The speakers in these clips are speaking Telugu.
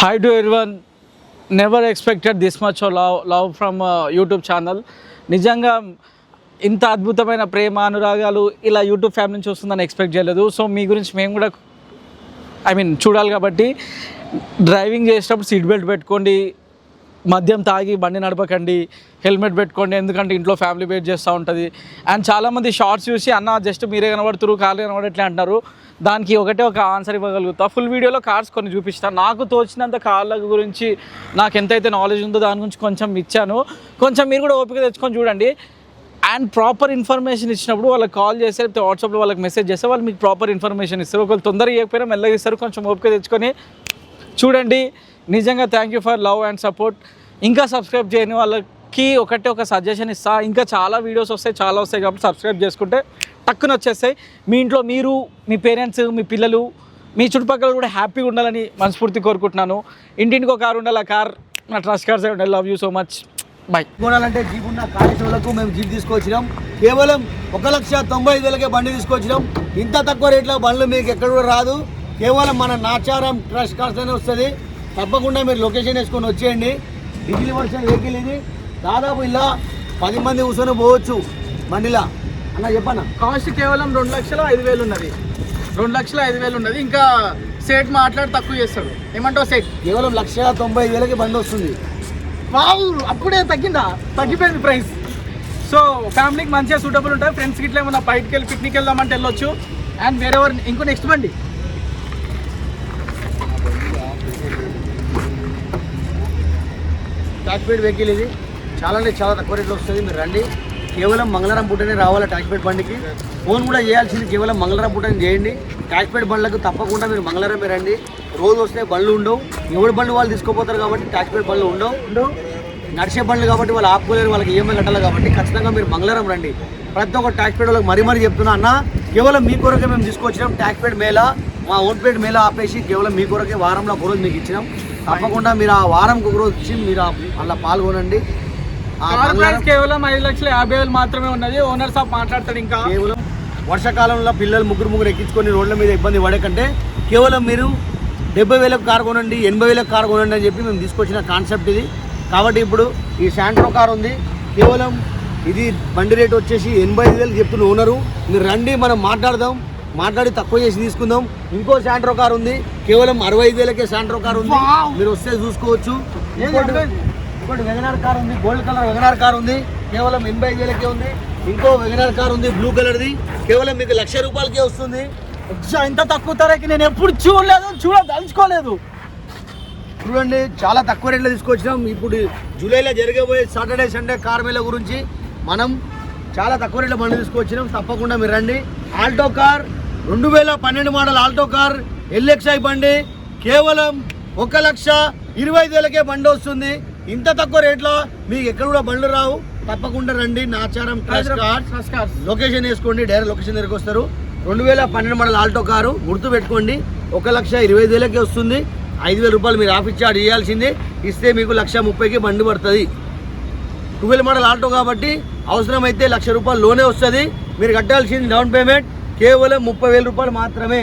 Hi to everyone never expected this much love love from YouTube channel నిజంగా ఇంత అద్భుతమైన ప్రేమ అనురాగాలు ఇలా యూట్యూబ్ ఫ్యామిలీ నుంచి వస్తుందని ఎక్స్పెక్ట్ చేయలేదు. సో మీ గురించి మేము కూడా ఐ మీన్ చూడాలి కాబట్టి డ్రైవింగ్ చేసేటప్పుడు సీట్ బెల్ట్ పెట్టుకోండి. మద్యం తాగి బండి నడపకండి హెల్మెట్ పెట్టుకోండి ఎందుకంటే ఇంట్లో ఫ్యామిలీ వెయిట్ చేస్తూ ఉంటుంది. అండ్ చాలామంది షార్ట్స్ చూసి అన్న జస్ట్ మీరే కనబడుతురు కార్లు కనబడట్లే అంటున్నారు. దానికి ఒకటే ఒక ఆన్సర్ ఇవ్వగలుగుతా. ఫుల్ వీడియోలో కార్స్ కొన్ని చూపిస్తాను నాకు తోచినంత కార్ల గురించి నాకు ఎంతైతే నాలెడ్జ్ ఉందో దాని గురించి కొంచెం ఇచ్చాను. కొంచెం మీరు కూడా ఓపిక తెచ్చుకొని చూడండి. అండ్ ప్రాపర్ ఇన్ఫర్మేషన్ ఇచ్చినప్పుడు వాళ్ళకి కాల్ చేస్తే లేకపోతే వాట్సాప్లో వాళ్ళకి మెసేజ్ చేస్తే వాళ్ళు మీకు ప్రాపర్ ఇన్ఫర్మేషన్ ఇస్తారు. ఒకవేళ తొందరగా ఇవ్వకపోయినా మెల్లగా ఇస్తారు. కొంచెం ఓపిక తెచ్చుకొని చూడండి. నిజంగా thank you for love and support ఇంకా సబ్స్క్రైబ్ చేయని వాళ్ళకి ఒకటే ఒక సజెషన్ ఇస్తా. ఇంకా చాలా వీడియోస్ వస్తాయి చాలా వస్తాయి కాబట్టి సబ్స్క్రైబ్ చేసుకుంటే టక్కున వచ్చేస్తాయి. మీ ఇంట్లో మీరు మీ పేరెంట్స్ మీ పిల్లలు మీ చుట్టుపక్కల కూడా హ్యాపీగా ఉండాలని మనస్ఫూర్తి కోరుకుంటున్నాను. ఇంటింటికి ఒక కారు ఉండాలి ఆ కార్ నా ట్రస్ట్ కార్స్ ఉండాలి. Love you so much bye కొనాలంటే జీప్ ఉన్న కాళేశ్వరులకు మేము జీప్ తీసుకొచ్చినాం. కేవలం ఒక లక్ష తొంభై ఐదు వేలకే బండి తీసుకొచ్చినాం. ఇంత తక్కువ రేట్లో బండ్లు మీకు ఎక్కడ కూడా రాదు. కేవలం మన నాచారం ట్రస్ట్ కార్స్ అనే వస్తుంది. తప్పకుండా మీరు లొకేషన్ వేసుకొని వచ్చేయండి. డిజిల్ వర్షన్ వెహికల్ ఇది. దాదాపు ఇలా పది మంది కూర్చొని పోవచ్చు బండిలా. అన్న చెప్పన్న కాస్ట్ కేవలం రెండు లక్షల ఐదు వేలు ఉన్నది. రెండు లక్షల ఐదు వేలు ఉన్నది. ఇంకా సేట్ మాట్లాడి తక్కువ చేస్తాడు. ఏమంటావు సేట్? కేవలం లక్ష తొంభై వేలకి బండి వస్తుంది. వావ్ అప్పుడే తగ్గిందా? తగ్గిపోయింది ప్రైస్. సో ఫ్యామిలీకి మంచిగా సూటబుల్ ఉంటుంది ఫ్రెండ్స్కి ఇట్లా ఏమన్నా బయటికి వెళ్ళి పిక్నిక్ వెళ్దామంటే వెళ్ళొచ్చు. అండ్ వేరెవర్ ఇంకో నెక్స్ట్ బండి. ట్యాక్స్పేట్ వెహికల్ ఇది. చాలా అంటే చాలా తక్కువ రేట్లో వస్తుంది. మీరు రండి. కేవలం మంగళవారం పూటనే రావాలి ట్యాక్స్పేట్ బండికి. ఫోన్ కూడా చేయాల్సింది కేవలం మంగళవారం పూటనే చేయండి. ట్యాక్స్పేట్ బండ్లకు తప్పకుండా మీరు మంగళవారం రండి. రోజు వస్తే బండ్లు ఉండవు. ఎవరి బండ్లు వాళ్ళు తీసుకోపోతారు కాబట్టి ట్యాక్స్పేట్ బండ్లు ఉండవు. నడిచే బండ్లు కాబట్టి వాళ్ళు ఆపుకోలేరు వాళ్ళకి ఈఎంఐ కట్టాలి కాబట్టి ఖచ్చితంగా మీరు మంగళవారం రండి. ప్రతి ఒక్క ట్యాక్స్ వాళ్ళకి మరీ మరీ చెప్తున్నా అన్న కేవలం మీ కొరకే మేము తీసుకొచ్చినాం. ట్యాక్స్ మేళ మా ఓన్ పేడ్ మేళ ఆపేసి కేవలం మీ కొరకే వారంలో ఒక రోజు మీకు ఇచ్చినాం. తప్పకుండా మీరు ఆ వారంకి ఒక రోజు ఇచ్చి మీరు అలా పాల్గొనండి. కార్ ప్రైస్ కేవలం ఐదు లక్షల యాభై వేలు మాత్రమే ఉన్నది. ఓనర్ షాప్ మాట్లాడతాడు ఇంకా. కేవలం వర్షాకాలంలో పిల్లలు ముగ్గురు ముగ్గురు ఎక్కించుకొని రోడ్ల మీద ఇబ్బంది పడే కంటే కేవలం మీరు డెబ్బై వేలకు కారు కొనండి ఎనభై వేలకు కారు కొనండి అని చెప్పి మేము తీసుకొచ్చిన కాన్సెప్ట్ ఇది. కాబట్టి ఇప్పుడు ఈ శాంట్రో కార్ ఉంది. కేవలం ఇది బండి రేట్ వచ్చేసి ఎనభై ఐదు వేలు చెప్తున్న ఓనరు మీరు రండి మనం మాట్లాడదాం. మాట్లాడి తక్కువ చేసి తీసుకుందాం. ఇంకో శాంట్రో కార్ ఉంది. కేవలం అరవై ఐదు వేలకే శాంట్రో కార్ ఉంది! మీరు వస్తే చూసుకోవచ్చు. ఇంకోటి వెగనార్ కార్ ఉంది. గోల్డ్ కలర్ వెగనార్ కార్ ఉంది. కేవలం ఎనభై ఐదు వేలకే ఉంది. ఇంకో వెగనార్ కార్ ఉంది బ్లూ కలర్ది. కేవలం మీకు లక్ష రూపాయలకే వస్తుంది. ఇంత తక్కువ ధరకి నేను ఎప్పుడు చూడలేదు చూడదలుచుకోలేదు. చూడండి చాలా తక్కువ రేట్లో తీసుకొచ్చినాం. ఇప్పుడు జూలైలో జరగబోయే సాటర్డే సండే కార్ మేళ గురించి మనం చాలా తక్కువ రేట్లో బండి తీసుకొచ్చినాం. తప్పకుండా మీరు రండి. ఆల్టో కార్ రెండు వేల పన్నెండు మోడల్ ఆల్టో కార్ ఎల్ఎక్స్ఐ బండి కేవలం ఒక లక్ష ఇరవై ఐదు వేలకే బండి వస్తుంది. ఇంత తక్కువ రేట్లో మీకు ఎక్కడ కూడా బండ్లు రావు. తప్పకుండా రండి. నాచారం లొకేషన్ వేసుకోండి. డైరెక్ట్ లొకేషన్ దగ్గరికి వస్తారు. రెండు వేల పన్నెండు మోడల్ ఆల్టో కారు గుర్తు పెట్టుకోండి. ఒక లక్ష ఇరవై ఐదు వేలకే వస్తుంది. ఐదు వేల రూపాయలు మీరు ఆఫీస్ చార్జ్ ఇవ్వాల్సిందే ఇస్తే మీకు లక్ష ముప్పైకి బండి పడుతుంది. ట్వెల్వ్ మోడల్ ఆల్టో కాబట్టి అవసరమైతే లక్ష రూపాయలు లోనే వస్తుంది. మీరు కట్టాల్సింది డౌన్ పేమెంట్. కేవలం ముప్పై వేల రూపాయలు మాత్రమే.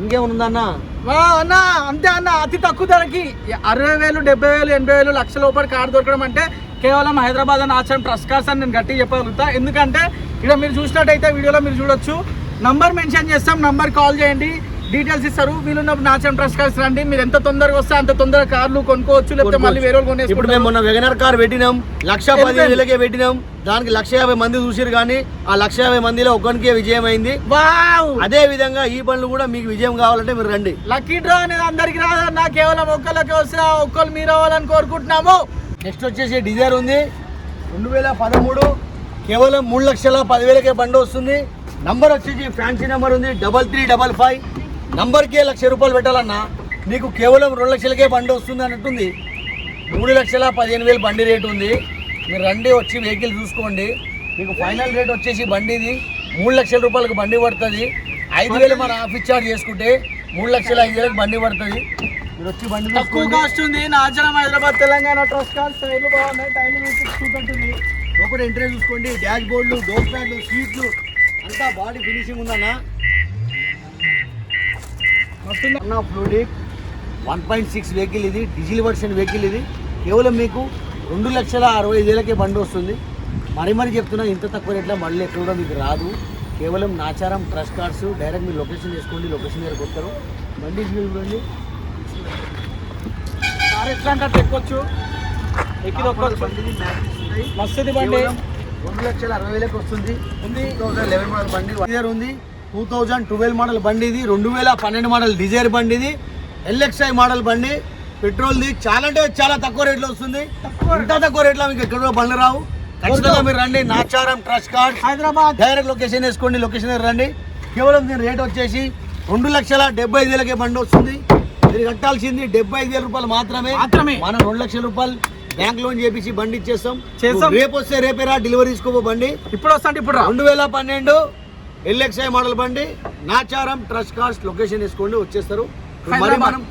ఇంకేముందన్న? వా అన్న అంతే అన్న అతి తక్కువ ధరకి అరవై వేలు డెబ్బై వేలు ఎనభై వేలు లక్ష లోపల కార్ దొరకడం అంటే కేవలం హైదరాబాద్ అని ఆచరణ ట్రస్ట్ కార్స్ అని నేను గట్టిగా చెప్పగలుగుతా. ఎందుకంటే ఇక్కడ మీరు చూసినట్టయితే వీడియోలో మీరు చూడొచ్చు. నంబర్ మెన్షన్ చేస్తాం నంబర్ కాల్ చేయండి. డీటెయిల్స్ ఇస్తారు. వీలున్నప్పుడు నాచరం ట్రస్ట్ కార్స్ రండి. మీరు ఎంత తొందరగా వస్తే అంత తొందరగా కార్లు కొనుక్కోవచ్చు లేకపోతే మళ్ళీ వేరే వాళ్ళు ఇప్పుడు మేము మొన్న వెగనర్ కార్ పెట్టినాం. లక్ష? పదిహేను వేలకే పెట్టినాం. దానికి లక్ష యాభై మంది చూసిరు కానీ ఆ లక్ష యాభై మందిలో ఒక్కరికే విజయం అయింది అదే విధంగా ఈ బండ్లు కూడా మీకు విజయం కావాలంటే మీరు రండి. లక్కీ డ్రా అనేది అందరికి రాదన్న కేవలం ఒక్కళ్ళకి వస్తే ఒక్కరు మీరు అవ్వాలని కోరుకుంటున్నాము. నెక్స్ట్ వచ్చేసి డిజైర్ ఉంది. రెండు వేల పదమూడు కేవలం మూడు లక్షల పదివేలకే బండి వస్తుంది. నంబర్ వచ్చేసి ఫ్యాన్సీ నెంబర్ ఉంది. డబల్ త్రీ డబల్ ఫైవ్ నంబర్కే లక్ష రూపాయలు పెట్టాలన్నా మీకు కేవలం రెండు లక్షలకే బండి వస్తుంది అన్నట్టుంది. మూడు లక్షల పదిహేను వేలు బండి రేటు ఉంది. మీరు రండి వచ్చి వెహికల్ చూసుకోండి. మీకు ఫైనల్ రేట్ వచ్చేసి బండిది. మూడు లక్షల రూపాయలకు బండి పడుతుంది. ఐదు వేలు మన ఆఫీస్ చార్జ్ చేసుకుంటే మూడు లక్షల ఐదు వేలకు బండి పడుతుంది. మీరు వచ్చి బండి తక్కువ కాస్ట్ ఉంది. Nacharam Hyderabad Telangana trust card style బాగున్నాయి. టైం చూపెట్టింది లోపల ఎంట్రీ చూసుకోండి. డాష్ బోర్డులు డోర్ ప్యాడ్లు సీట్లు అంతా బాడీ ఫినిషింగ్ ఉందన్న. Fluidic one point six vehicle ఇది డీజిల్ వర్షన్ వెహికల్ ఇది. కేవలం మీకు రెండు లక్షల అరవై ఐదు వేలకే బండి వస్తుంది. మరి మరి చెప్తున్నా ఇంత తక్కువ రేట్లో మళ్ళీ ఎక్కడ కూడా మీకు రాదు. కేవలం నాచారం ట్రస్ట్ కార్డ్స్ డైరెక్ట్ మీరు లొకేషన్ వేసుకోండి లొకేషన్ దగ్గరకు వస్తారు. బండి చూడండి. కార్ ఎట్లా అంటే ఎక్కొచ్చు. మస్తుంది బండి. రెండు లక్షల అరవై వేలకు వస్తుంది. ఉంది. టూ థౌసండ్ లెవెన్ మోడల్ బండి. డిజైర్ ఉంది. టూ థౌజండ్ ట్వెల్వ్ మోడల్ బండి ఇది రెండు వేల పన్నెండు మోడల్ డిజైర్ బండి ఇది ఎల్ఎక్స్ఐ మోడల్ బండి పెట్రోల్ది. చాలా అంటే చాలా తక్కువ రేట్లో వస్తుంది. ఇంత తక్కువ రేట్లో మీకు ఎక్కడ కూడా బండ్లు రావు. ఖచ్చితంగా మీరు రండి. Nacharam trust card. Hyderabad. Direct location వేసుకోండి. లొకేషన్ రండి. కేవలం దీని రేట్ వచ్చేసి రెండు లక్షల డెబ్బై ఐదు వేలకే బండి వస్తుంది. మీరు కట్టాల్సింది డెబ్బై ఐదు వేల రూపాయలు మాత్రమే. మాత్రమే. మనం రెండు లక్షల రూపాయలు బ్యాంక్ లోన్ చేపించి బండి ఇచ్చేస్తాం. చేస్తాం. రేపు వస్తే రేపే రా డెలివరీ తీసుకోబో బండి. ఇప్పుడు వస్తా ఇప్పుడు రెండు వేల పన్నెండు ఎల్ఎక్స్ఐ మోడల్ బండి నాచారం ట్రస్ట్ కార్డ్స్ లొకేషన్ వేసుకోండి వచ్చేస్తారు మరి. మనం